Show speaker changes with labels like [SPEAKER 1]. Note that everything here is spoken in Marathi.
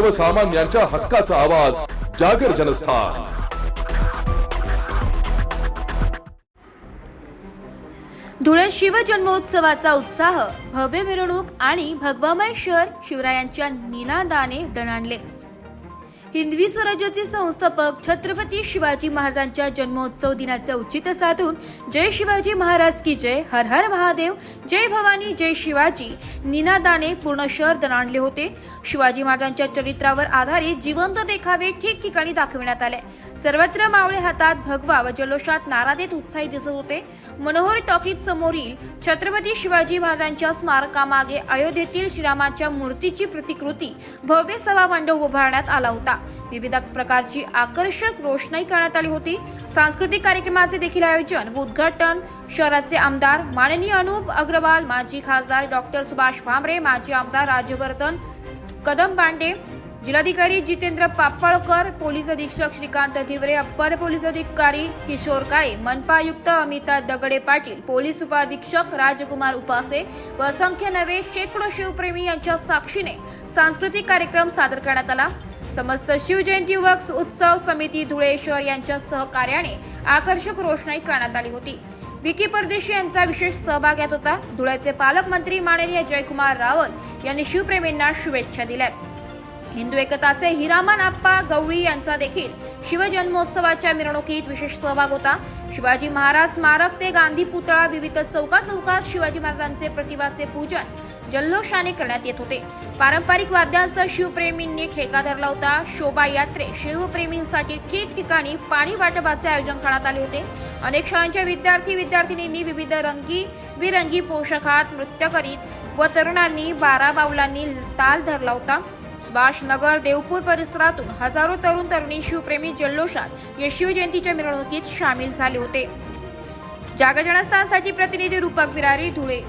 [SPEAKER 1] सर्वसामान्यांच्या हक्काचा आवाज जागर जनस्थान.
[SPEAKER 2] धुळे शिवजन्मोत्सवाचा उत्साह भव्य मिरवणूक आणि भगवामय शहर शिवरायांच्या निनादाने दणाणले. हिंदवी स्वराज्याचे संस्थापक छत्रपती शिवाजी महाराजांच्या जन्मोत्सव दिनाचे औचित्य साधून जय शिवाजी महाराज की जय हर हर महादेव जय भवानी जय शिवाजी निनादाने पूर्ण शहर दणाणले होते. शिवाजी महाराजांच्या चरित्रावर आधारित जिवंत देखावे ठिकठिकाणी दाखविण्यात आले. सर्वत्र मावळे हातात भगवा व जल्लोषात नारा देत उत्साही दिसत होते. मनोहर टॉकीज समोरील छत्रपती शिवाजी महाराजांच्या स्मारकामागे अयोध्येतील श्रीरामाच्या मूर्तीची प्रतिकृती भव्य सभा मंडप उभारण्यात आला होता. विविध प्रकारची आकर्षक रोषणाई करण्यात आली होती. सांस्कृतिक कार्यक्रमाचे देखील आयोजन व उद्घाटन शहराचे आमदार माननीय अनुप अग्रवाल माजी खासदार डॉक्टर सुभाष भामरे माजी आमदार राजवर्धन कदम बांडे जिल्हाधिकारी जितेंद्र पापळकर पोलीस अधीक्षक श्रीकांत धिवरे अप्पर पोलीस अधिकारी किशोर काळे मनपा आयुक्त अमिता दगडे पाटील पोलीस उपअधीक्षक राजकुमार उपासे व असंख्य नवे शेकडो शिवप्रेमी यांच्या साक्षीने सांस्कृतिक कार्यक्रम सादर करण्यात आला. समस्त शिवजयंती युवक उत्सव समिती धुळे शहर यांच्या सहकार्याने आकर्षक रोषणाई करण्यात आली होती. विकी परदेशी यांचा विशेष सहभाग यात होता. धुळ्याचे पालकमंत्री माननीय जयकुमार रावल यांनी शिवप्रेमींना शुभेच्छा दिल्यात. हिंदू एकताचे हिरामन आप्पा गवळी यांचा देखील शिवजन्मोत्सवाच्या मिरवणुकीत विशेष सहभाग होता. शिवाजी महाराज स्मारक ते गांधी पुतळा विविध चौका चौकात शिवाजी महाराजांचे प्रतिभाचे पूजन जल्लोषाने करण्यात येत होते. पारंपरिक वाद्यांचा शिवप्रेमींनी ठेका धरला होता. शोभायात्रे शिवप्रेमींसाठी ठिकठिकाणी पाणी वाटपाचे आयोजन करण्यात आले होते. अनेक शाळांच्या विद्यार्थी विद्यार्थिनींनी विविध रंगी बिरंगी पोशाखात नृत्य करीत व तरुणांनी बारा बावलांनी ताल धरला होता. सुभाष नगर देवपूर परिसरातून हजारो तरुण तरुणी शिवप्रेमी जल्लोषात या शिवजयंतीच्या मिरवणुकीत सामील झाले होते. जागजनस्थानसाठी प्रतिनिधी रूपक विरारी धुळे.